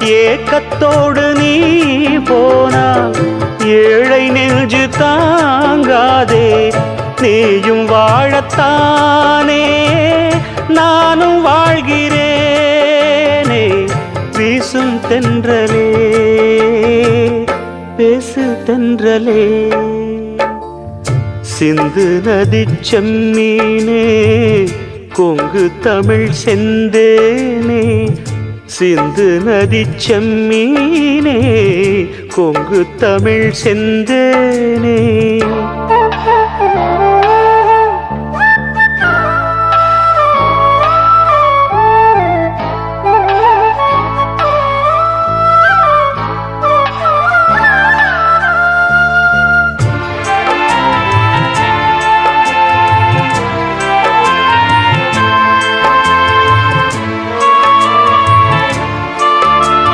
ஏக்கத்தோடு நீ போனா ஏழை நெஞ்சு தாங்காதே நீயும் வாழத்தானே நானும் வாழ்கிறேனே வீசும் தென்றலே பேசு தென்றலே. சிந்து நதி செம்மீனே கொங்கு தமிழ் செந்தேனே சிந்து நதி செம்மீனே கொங்கு தமிழ் செந்தேனே.